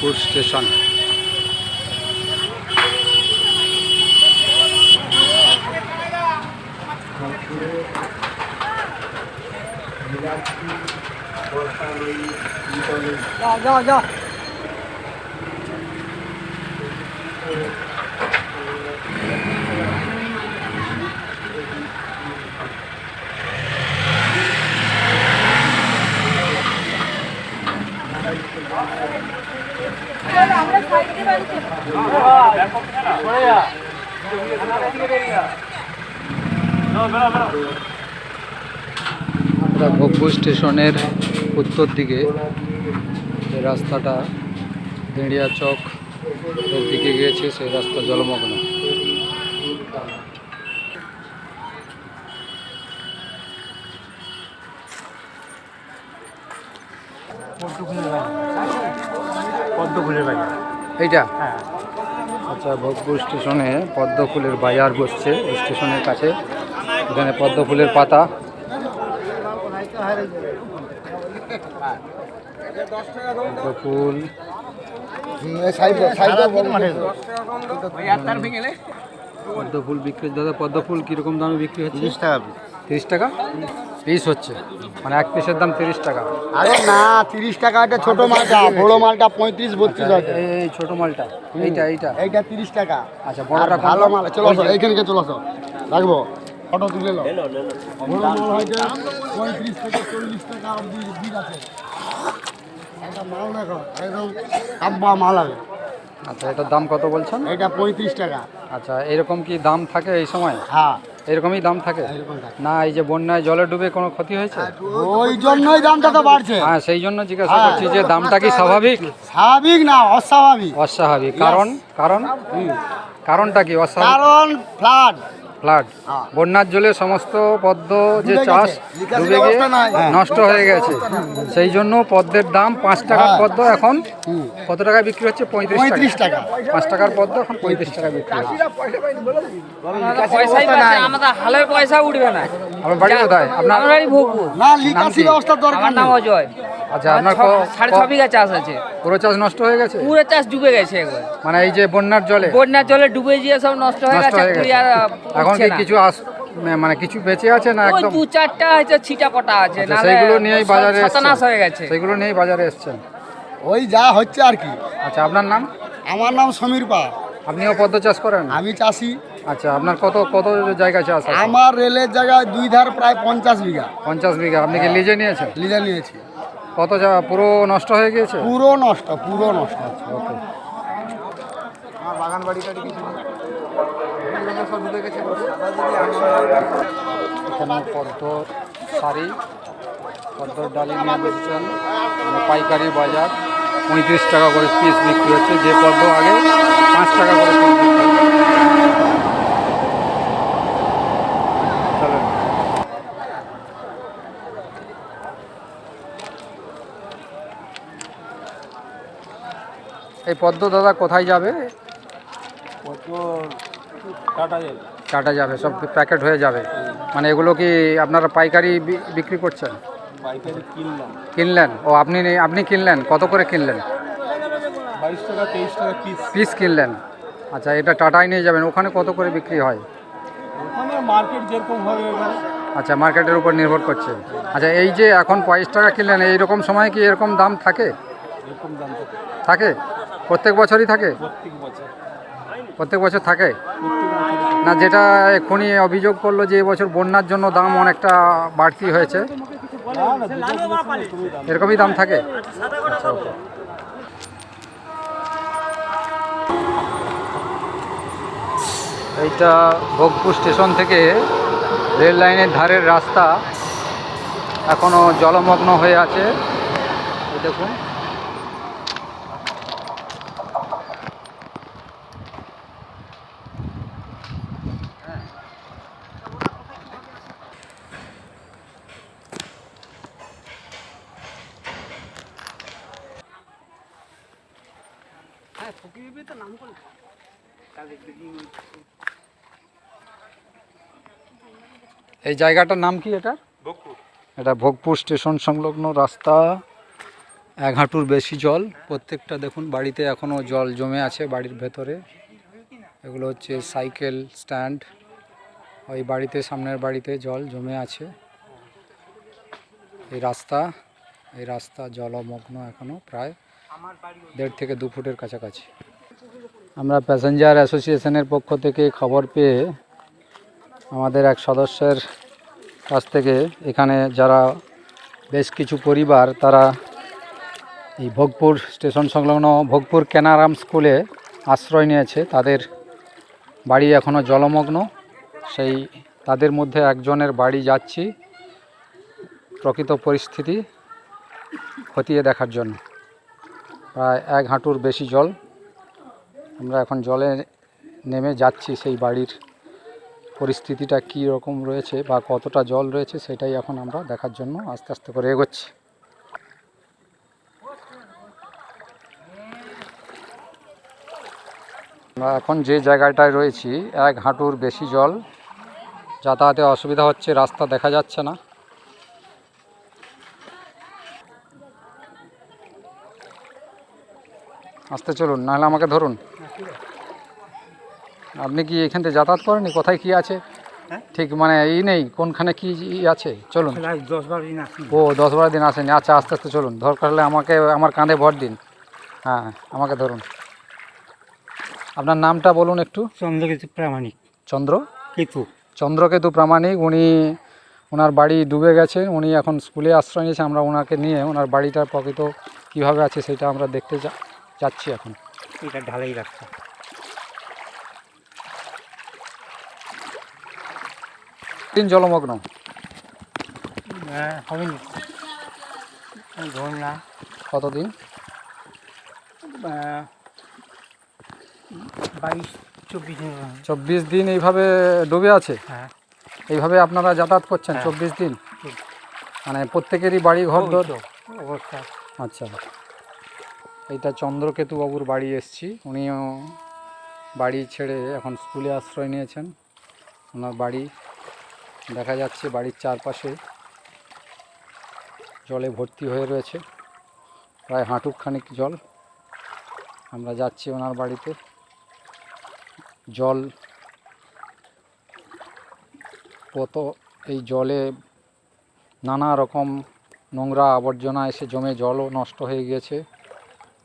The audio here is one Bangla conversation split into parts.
गोरखपुर स्टेशन जा जा जा Thank you. আমরা ভোগপুর স্টেশনের উত্তর দিকে যে রাস্তাটা ভেড়িয়া চক দিকে গিয়েছে সেই রাস্তা জলমগ্ন পদ্মফুলের বাড়ি এইটা হ্যাঁ আচ্ছা ভোগপুর স্টেশনে পদ্ম ফুলের বাজার বসছে স্টেশনের কাছে। এখানে পদ্ম ফুলের পাতা। পদ্ম ফুল পদ্ম ফুল বিক্রি দাদা পদ্ম ফুল কীরকম দামে বিক্রি হচ্ছে? তিরিশ টাকা। তিরিশ টাকা? পিস হচ্ছে। মানে এক পিসের দাম তিরিশ টাকা। আরে না তিরিশ টাকা এটা ছোট মালটা বড় মালটা পঁয়ত্রিশ বত্রিশ এই এই ছোট মালটা এইটা এইটা। এইটা তিরিশ টাকা। আচ্ছা বড়টা ভালো মাল চলো আসো, এইখানে চলো আসো রাখব। ফটো তুলে লো বড় মাল হয়তো পঁয়ত্রিশ থেকে চল্লিশ টাকা অবধি বিল আছে। একটা মাল দেখো একদম কাব্বা মাল আছে। আচ্ছা এটার দাম কত বলছেন? এটা পঁয়ত্রিশ টাকা। আচ্ছা এরকম কি দাম থাকে এই সময়? হ্যাঁ। এরকমই দাম থাকে? না এই যে বন্যায় জলে ডুবে কোনো ক্ষতি হয়েছে? ওই জন্যই দামটা তো বাড়ছে। হ্যাঁ সেই জন্য জিজ্ঞাসা হ্যাঁ। করছি যে দামটা কি স্বাভাবিক? স্বাভাবিক না অস্বাভাবিক। অস্বাভাবিক। কারণ? কারণ? কারণটা কি? অস্বাভাবিক? কারণ ফ্লাড ফ্লাড। বন্যার জলে সমস্ত পদ্ম যে চাষ ডুবে গিয়ে। হ্যাঁ। নষ্ট হয়ে গেছে। সেই জন্য পদ্মের দাম পাঁচ টাকার হ্যাঁ। পদ্ম এখন কত টাকা বিক্রি হচ্ছে? পঁয়ত্রিশ টাকা। পাঁচ টাকার পদ্ম এখন পঁয়ত্রিশ টাকা বিক্রি হচ্ছে। উঠবে না। আপনার বাড়ি কোথায়? আপনার দরকার নাম অজয়। আচ্ছা আপনার সাড়ে ছ বিঘা চাষ আছে। পুরো চাষ নষ্ট হয়ে গেছে? পুরো চাষ ডুবে গেছে মানে এই যে বন্যার জলে? বন্যার জলে ডুবে গিয়ে সব নষ্ট হয়ে গেছে এখন কি কিছু আস মানে কিছু বেঁচে আছে না একদম? দু চারটা হচ্ছে ছিটা কটা আছে আচ্ছা, নাহলে সেইগুলো নিয়েই বাজারে এসছেন। হয়ে গেছে। সেগুলো নিয়েই বাজারে এসছেন। ওই যা হচ্ছে আর কি। আচ্ছা আপনার নাম? আমার নাম সমীর পা আপনিও পদ্ম চাষ করেন? আমি চাষি। আচ্ছা আপনার কত কত জায়গা চাষ আছে? আমার রেলের জায়গায় দুই ধার প্রায় পঞ্চাশ বিঘা। পঞ্চাশ বিঘা। আপনি কি লিজে নিয়েছেন? লিজে নিয়েছি। কত জায়গা পুরো নষ্ট হয়ে গিয়েছে? পুরো নষ্ট পুরো নষ্ট। ওকে। বাগান বাড়ি টাড়ি কিছু এখানে পদ্ম শাড়ি পদ্মর ডালি নিয়ে বসেছেন। মানে পাইকারি বাজার, পঁয়ত্রিশ টাকা করে পিস বিক্রি হচ্ছে। যে পদ্ম আগে পাঁচ টাকা করে এই পদ্ম দাদা কোথায় যাবে? কাটা যাবে সব প্যাকেট হয়ে যাবে। মানে এগুলো কি আপনারা পাইকারি বিক্রি করছেন? কিনলেন? ও আপনি আপনি কিনলেন? কত করে কিনলেন? পিস কিনলেন। আচ্ছা এটা টাটায় নিয়ে যাবেন। ওখানে কত করে বিক্রি হয়? মার্কেট যেরকম হবে আচ্ছা মার্কেটের উপর নির্ভর করছে। আচ্ছা এই যে এখন বাইশ টাকা কিনলেন এইরকম সময় কি এরকম দাম থাকে? এরকম দাম থাকে। থাকে? প্রত্যেক বছরই থাকে? প্রত্যেক বছর। প্রত্যেক বছর থাকে? না, যেটা এক্ষুনি অভিযোগ করল যে এবছর বন্যার জন্য দাম অনেকটা বাড়তি হয়েছে। এরকমই দাম থাকে? এইটা ভোগপুর স্টেশন থেকে রেল লাইনের ধারের রাস্তা এখনও জলমগ্ন হয়ে আছে। এই দেখুন এই জায়গাটার নাম কি এটা এটা ভোগপুর স্টেশন সংলগ্ন রাস্তা এক হাঁটুর বেশি জল। প্রত্যেকটা দেখুন বাড়িতে এখনও জল জমে আছে বাড়ির ভেতরে। এগুলো হচ্ছে সাইকেল স্ট্যান্ড। ওই বাড়িতে সামনের বাড়িতে জল জমে আছে। এই রাস্তা এই রাস্তা জলমগ্ন এখনও প্রায় দেড় থেকে দু ফুটের কাছাকাছি। আমরা প্যাসেঞ্জার অ্যাসোসিয়েশনের পক্ষ থেকে খবর পেয়ে আমাদের এক সদস্যের কাছ থেকে এখানে যারা বেশ কিছু পরিবার, তারা এই ভোগপুর স্টেশন সংলগ্ন ভোগপুর কেনারাম স্কুলে আশ্রয় নিয়েছে। তাদের বাড়ি এখনও জলমগ্ন। সেই তাদের মধ্যে একজনের বাড়ি যাচ্ছি প্রকৃত পরিস্থিতি খতিয়ে দেখার জন্য। প্রায় এক হাঁটুর বেশি জল। আমরা এখন জলে নেমে যাচ্ছি সেই বাড়ির পরিস্থিতিটা কী রকম রয়েছে বা কতটা জল রয়েছে সেটাই এখন আমরা দেখার জন্য আস্তে আস্তে করে এগোচ্ছি। আমরা এখন যে জায়গাটায় রয়েছি, এক হাঁটুর বেশি জল, যাতায়াতে অসুবিধা হচ্ছে, রাস্তা দেখা যাচ্ছে না। আসতে চলুন নাহলে আমাকে ধরুন। আপনি কি এখান থেকে যাতায়াত করেনি কোথায় কি আছে? ঠিক মানে এই নেই কোনখানে কি আছে? চলুন। দশ বারো দিন আসি ও দশ বারো দিন আসেনি। আচ্ছা আস্তে আস্তে চলুন। দরকার হলে আমাকে আমার কাঁধে ভর দিন। হ্যাঁ আমাকে ধরুন। আপনার নামটা বলুন একটু। চন্দ্রকেতু প্রামাণিক। চন্দ্র? কেতু। চন্দ্রকেতু প্রামাণিক উনি ওনার বাড়ি ডুবে গেছেন। উনি এখন স্কুলে আশ্রয় নিয়েছে আমরা ওনাকে নিয়ে ওনার বাড়িটার প্রকৃত কীভাবে আছে সেটা আমরা দেখতে যা- যাচ্ছি এখন। এটা ঢালাই রাস্তা। দিন জলমগ্ন। হ্যাঁ হবে না। কতদিন? বাইশ চব্বিশ দিন। চব্বিশ দিন এইভাবে ডুবে আছে? হ্যাঁ। এইভাবে আপনারা যাতায়াত করছেন হ্যাঁ। চব্বিশ দিন? মানে প্রত্যেকেরই বাড়ি ঘর দর? অবস্থা। আচ্ছা। এইটা চন্দ্রকেতু বাবুর বাড়ি এসছি। উনিও বাড়ি ছেড়ে এখন স্কুলে আশ্রয় নিয়েছেন। ওনার বাড়ি দেখা যাচ্ছে বাড়ির চারপাশে জলে ভর্তি হয়ে রয়েছে। প্রায় হাঁটুখানিক জল। আমরা যাচ্ছি ওনার বাড়িতে। জল কত, এই জলে নানা রকম নোংরা আবর্জনা এসে জমে জলও নষ্ট হয়ে গিয়েছে।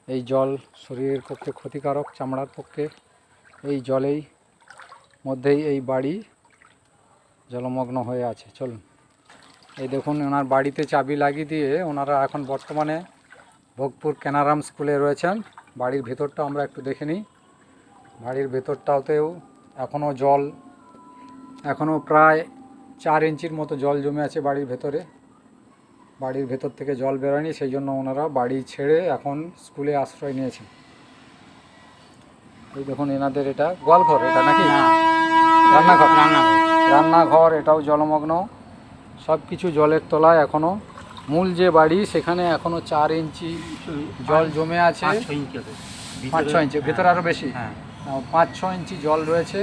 এই জল শরীরের পক্ষে ক্ষতিকারক, চামড়ার পক্ষে। এই জলেই মধ্যেই এই বাড়ি জলমগ্ন হয়ে আছে। চলুন। এই দেখুন, ওনার বাড়িতে চাবি লাগিয়ে দিয়ে ওনারা এখন বর্তমানে ভোগপুর কেনারাম স্কুলে রয়েছেন। বাড়ির ভেতরটা আমরা একটু দেখে নিই। বাড়ির ভেতরটাতেও এখনও জল এখনও প্রায় চার ইঞ্চির মতো জল জমে আছে বাড়ির ভেতরে। বাড়ির ভেতর থেকে জল বেরোয়নি সেই জন্য ওনারা বাড়ি ছেড়ে এখন স্কুলে আশ্রয় নিয়েছেন। এই দেখুন এনাদের এটা গোয়ালঘর এটা নাকি? রান্নাঘর। রান্নাঘর। রান্নাঘর এটাও জলমগ্ন। সব কিছু জলের তলায় এখনও মূল যে বাড়ি সেখানে এখনও চার ইঞ্চি জল জমে আছে। পাঁচ ছ ইঞ্চি হবে পাঁচ ছ ইঞ্চি ভেতরে আরও বেশি। হ্যাঁ। পাঁচ ছ ইঞ্চি জল রয়েছে।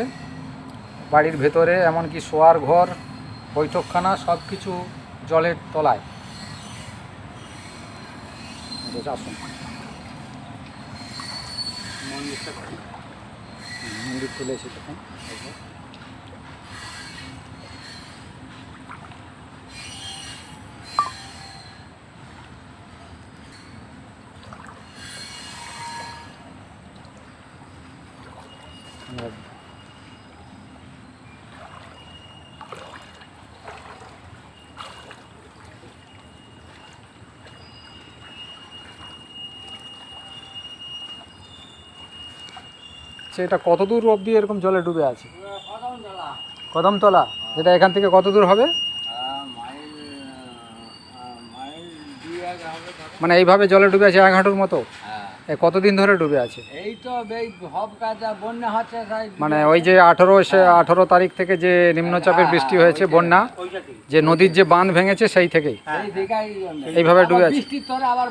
বাড়ির ভেতরে এমনকি শোয়ার ঘর বৈঠকখানা সব কিছু জলের তলায়। বেশ, আসুন হুম, মন্দির চলে এসে তখন আমরা আচ্ছা এটা কত দূর অবধি এরকম জলে ডুবে আছে? কদমতলা। এটা এখান থেকে কত দূর হবে? মানে এইভাবে জলে ডুবে আছে এক হাঁটুর মতো কতদিন ধরে ডুবে আছে? এই তো বন্যা হচ্ছে মানে ওই যে আঠেরো আঠেরো তারিখ থেকে যে নিম্নচাপের বৃষ্টি হয়েছে বন্যা যে নদীর যে বাঁধ ভেঙেছে সেই থেকেই। এইভাবে ডুবে আছে। আবার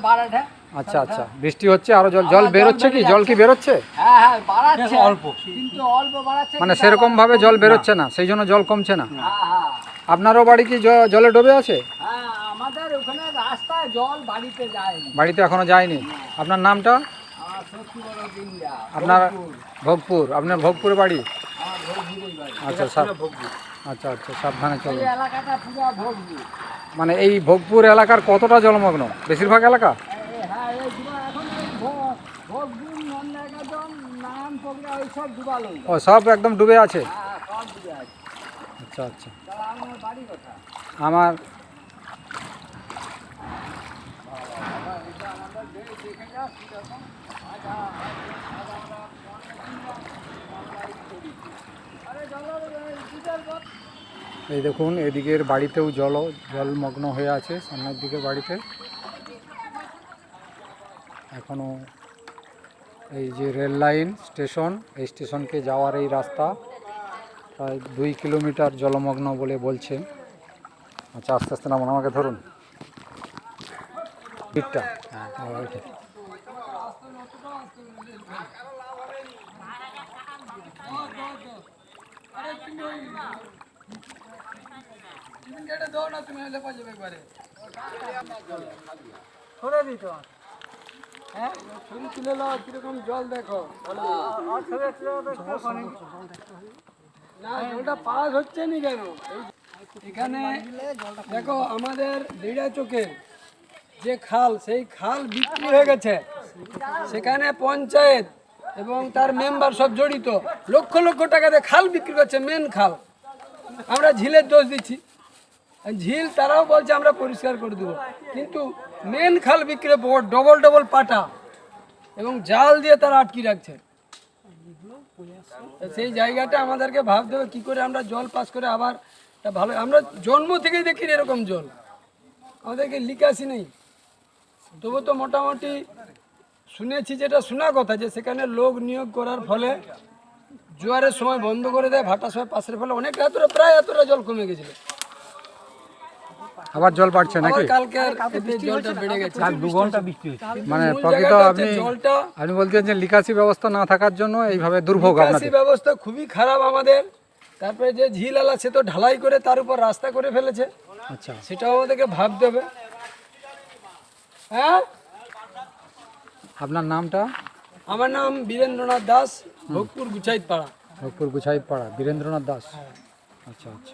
আচ্ছা আচ্ছা। বৃষ্টি হচ্ছে আরও জল জল বেরোচ্ছে কি? জল কি বেরোচ্ছে? হ্যাঁ হ্যাঁ বাড়াচ্ছে। অল্প। কিন্তু অল্প বাড়াচ্ছে মানে সেরকম ভাবে জল বেরোচ্ছে না সেই জন্য জল কমছে না। হ্যাঁ হ্যাঁ। আপনারও বাড়ি কি জ- জলে ডুবে আছে? হ্যাঁ আমাদের ওখানে রাস্তায় জল বাড়িতে যায়নি। বাড়িতে এখনও যায়নি। আপনার নামটা? আপনার ভোগপুর। আপনার ভোগপুরে বাড়ি? আচ্ছা সাব আচ্ছা আচ্ছা সাবধানে চলুন। এই এলাকাটা পুরো ভোগপুর। মানে এই ভোগপুর এলাকার কতটা জলমগ্ন? বেশিরভাগ এলাকা? হ্যাঁ এই এখন ডুবালো ও সব একদম ডুবে আছে? হ্যাঁ সব ডুবে আছে। আচ্ছা আচ্ছা। আমার বাড়ি কথা আমার এই দেখুন এদিকের বাড়িতেও জল জলমগ্ন হয়ে আছে সামনের দিকের বাড়িতে। এখনও এই যে রেল লাইন স্টেশন, এই স্টেশনকে যাওয়ার এই রাস্তা প্রায় দুই কিলোমিটার জলমগ্ন বলে বলছেন। আচ্ছা আস্তে আস্তে নামান, আমাকে ধরুন। দিকটা হ্যাঁ। জল দেখো পাস হচ্ছে নি কেন এখানে দেখো আমাদের লিড়া চোখে যে খাল, সেই খাল বিক্রি হয়ে গেছে। সেখানে পঞ্চায়েত এবং তার মেম্বার সব জড়িত। লক্ষ লক্ষ টাকাতে খাল বিক্রি করছে মেন খাল। আমরা ঝিলের দোষ দিচ্ছি। ঝিল তারাও বলছে আমরা পরিষ্কার করে দেবো। কিন্তু মেন খাল বিক্রি ডবল ডবল পাটা এবং জাল দিয়ে তারা আটকে রাখছে। সেই জায়গাটা আমাদেরকে ভাবতে হবে, কী করে আমরা জল পাস করে আবার ভালো, আমরা জন্ম থেকেই দেখি এরকম জল। আমাদেরকে লিকাসি নেই। তবু তো মোটামুটি শুনেছি যেটা শোনা কথা, যে সেখানে লোক নিয়োগ করার ফলে জোয়ারের সময় বন্ধ করে দেয়, ভাটার সময় পাশের ফলে অনেক এতটা প্রায় এতটা জল কমে গেছিল। আবার জল বাড়ছে নাকি? কালকে জলটা বেড়ে গেছে। মানে প্রকৃত আপনি আপনি বলছেন যে নিকাশি ব্যবস্থা না থাকার জন্য এইভাবে দুর্ভোগ নিকাশি ব্যবস্থা খুবই খারাপ আমাদের। তারপরে যে ঝিল আলা সে তো ঢালাই করে তার উপর রাস্তা করে ফেলেছে। আচ্ছা। সেটাও আমাদেরকে ভাবতে হবে। হ্যাঁ? আপনার নামটা? আমার নাম বীরেন্দ্রনাথ দাস ভোগপুর গুচাইত পাড়া ভোগপুর গুছাই পাড়া বীরেন্দ্রনাথ দাস। আচ্ছা আচ্ছা।